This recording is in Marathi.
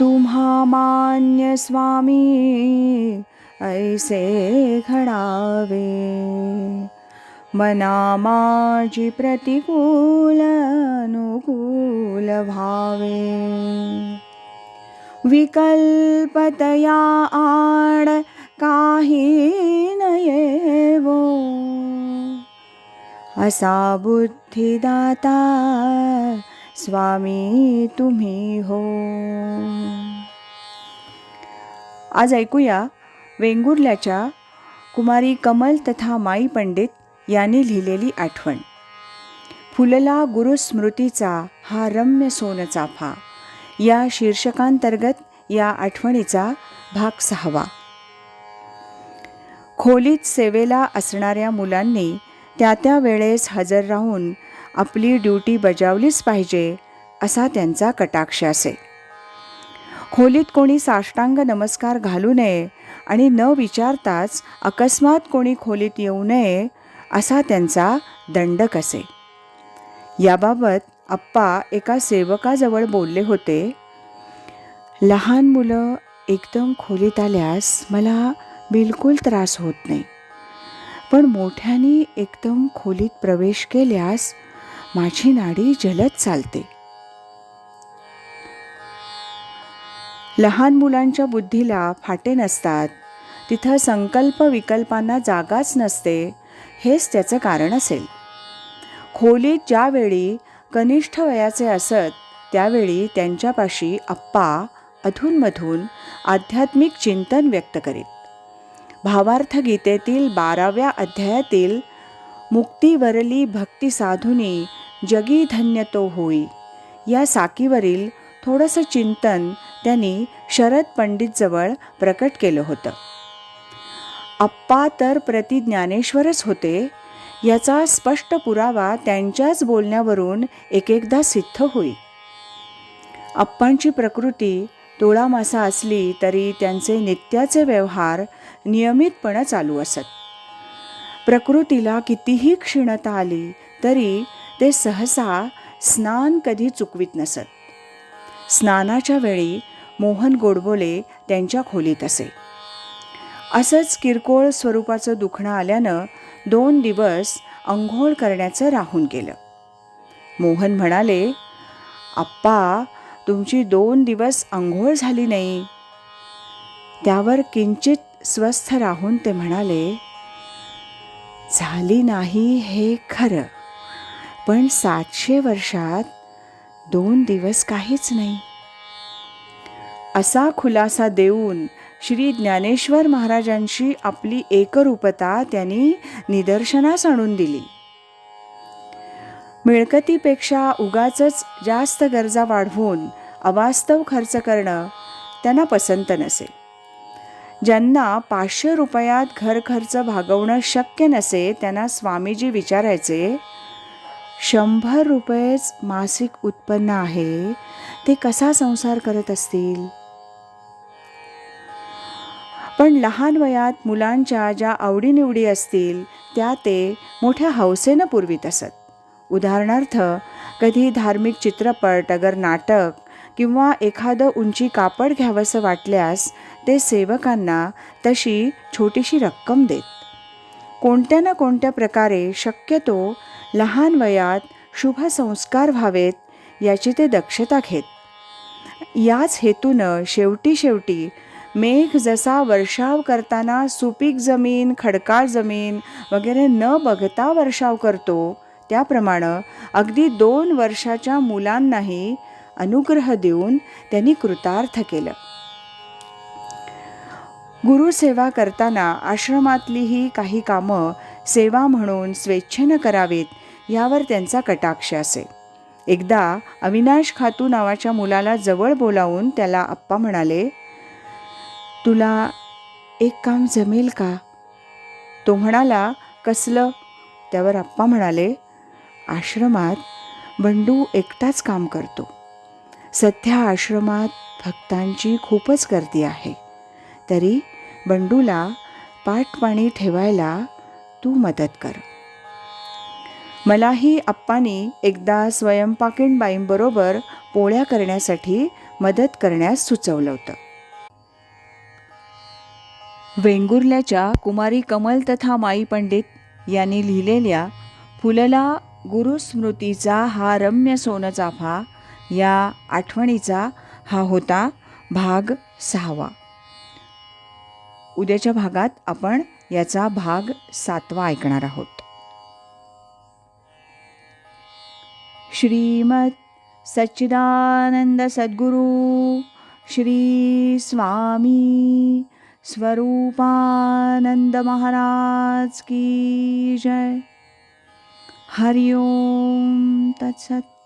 तुम्हा मान्य स्वामी ऐसे माझी प्रतिकूल अनुकूल भावे। विकल्पतया आड काही नयेवो। असा बुद्धिदाता स्वामी तुम्ही हो. आज ऐकूया वेंगुर्ल्याच्या कुमारी कमल तथा माई पंडित यांनी लिहिलेली आठवण. फुलला गुरुस्मृतीचा हा रम्य सोनचाफा या शीर्षकांतर्गत या आठवणीचा भाग सहावा. खोलीत सेवेला असणाऱ्या मुलांनी त्या त्या वेळेस हजर राहून आपली ड्युटी बजावलीच पाहिजे असा त्यांचा कटाक्ष असे. खोलीत कोणी साष्टांग नमस्कार घालू नये आणि न विचारताच अकस्मात कोणी खोलीत येऊ नये असा त्यांचा दंडक असे याबाबत आप्पा एका सेवकाजवळ बोलले होते लहान मुलं एकदम खोलीत आल्यास मला बिलकुल त्रास होत नाही. पण मोठ्याने एकदम खोलीत प्रवेश केल्यास माझी नाडी जलद चालते. लहान मुलांच्या बुद्धीला फाटे नसतात. तिथं संकल्प विकल्पांना जागाच नसते हेच त्याचं कारण असेल. खोलीत ज्यावेळी कनिष्ठ वयाचे असत त्यावेळी त्यांच्यापाशी आप्पा अधूनमधून आध्यात्मिक चिंतन व्यक्त करीत. भावार्थ गीतेतील बाराव्या अध्यायातील मुक्तीवरली भक्ती साधुनी जगी धन्य तो होई. या साकीवरील थोडंसं चिंतन त्यांनी शरद पंडितजवळ प्रकट केलं होतं. अप्पा तर प्रति ज्ञानेश्वरच होते याचा स्पष्ट पुरावा त्यांच्याच बोलण्यावरून एक एकदा सिद्ध होई. अप्पांची प्रकृती तोळामासा असली तरी त्यांचे नित्याचे व्यवहार नियमितपणे चालू असत. प्रकृतीला कितीही क्षीणता आली तरी ते सहसा स्नान कधी चुकवीत नसत. स्नानाच्या वेळी मोहन गोडबोले त्यांच्या खोलीत असे. असंच किरकोळ स्वरूपाचं दुखणं आल्यानं दोन दिवस अंघोळ करण्याचं राहून गेलं. मोहन म्हणाले आप्पा तुमची दोन दिवस अंघोळ झाली नाही. त्यावर किंचित स्वस्थ राहून ते म्हणाले झाली नाही हे खरं. पण सातशे वर्षात दोन दिवस काहीच नाही. असा खुलासा देऊन श्री ज्ञानेश्वर महाराजांशी आपली एकरूपता त्यांनी निदर्शनास आणून दिली. मिळकतीपेक्षा उगाच जास्त गरजा वाढवून अवास्तव खर्च करणं त्यांना पसंत नसे. ज्यांना पाचशे रुपयात घर खर्च भागवणं शक्य नसे त्यांना स्वामीजी विचारायचे शंभर रुपयेच मासिक उत्पन्न आहे. ते कसा संसार करत असतील? पण लहान वयात मुलांच्या ज्या आवडीनिवडी असतील त्या ते मोठ्या हौसेनं पुरवीत असत. उदाहरणार्थ कधी धार्मिक चित्रपट अगर नाटक किंवा एखादं उंची कापड घ्यावंसं वाटल्यास ते सेवकांना तशी छोटीशी रक्कम देत. कोणत्या ना कोणत्या प्रकारे शक्यतो लहान वयात शुभ संस्कार व्हावेत याची ते दक्षता घेत. याच हेतूनं शेवटी शेवटी मेघ जसा वर्षाव करताना सुपीक जमीन खडकाळ जमीन वगैरे न बघता वर्षाव करतो त्याप्रमाणे अगदी दोन वर्षाच्या मुलांनाही अनुग्रह देऊन त्यांनी कृतार्थ केलं. गुरुसेवा करताना आश्रमातलीही काही कामं सेवा म्हणून स्वेच्छेनं करावीत यावर त्यांचा कटाक्ष असे. एकदा अविनाश खातू नावाच्या मुलाला जवळ बोलावून त्याला आप्पा म्हणाले तुला एक काम जमेल का? तो म्हणाला कसलं? त्यावर आप्पा म्हणाले आश्रमात बंडू एकटाच काम करतो. सध्या आश्रमात भक्तांची खूपच गर्दी आहे. तरी बंडूला पाणी ठेवायला तू मदत कर. मलाही आप्पानी एकदा स्वयंपाकीण बाईंबरोबर पोळ्या करण्यासाठी मदत करण्यास सुचवलं होतं. वेंगुर्ल्याच्या कुमारी कमल तथा माई पंडित यांनी लिहिलेल्या फुलला गुरुस्मृतीचा हा रम्य सोनचाफा या आठवणीचा हा होता भाग सहावा. उद्याच्या भागात आपण याचा भाग सातवा ऐकणार आहोत. श्रीमत् सच्चिदानन्दसद्गुरु श्रीस्वामी स्वरूपानन्दमहाराज की जय। हरि ओं तत्सत्।